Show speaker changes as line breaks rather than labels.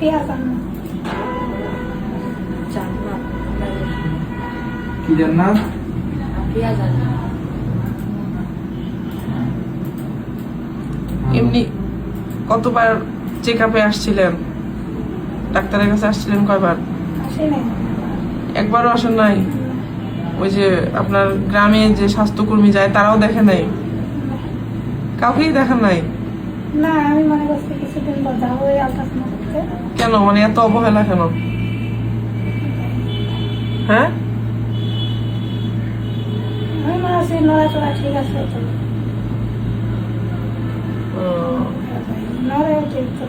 জান্নাত
জান্নাত
কি জান্নাত?
আফিয়া জান্নাত
এমনি কতবার চেক আপে আসছিলেন? ডাক্তারের কাছে আসছিলেন কয়বার? একবারও আসেন নাই? ওই যে আপনার গ্রামে যে স্বাস্থ্যকর্মী যায়, তারাও দেখে নাই? কাউকেই দেখেন নাই?
না আমি মনে করছি কিছুদিন পর যাব ওই আলট্রাসাউন্ড করতে
কেন? মানে এত অবহেলা কেন? হ্যাঁ?
আমি মনে করছি নড়াচড়া ঠিক আছে তো
ও,
নড়াও ঠিক তো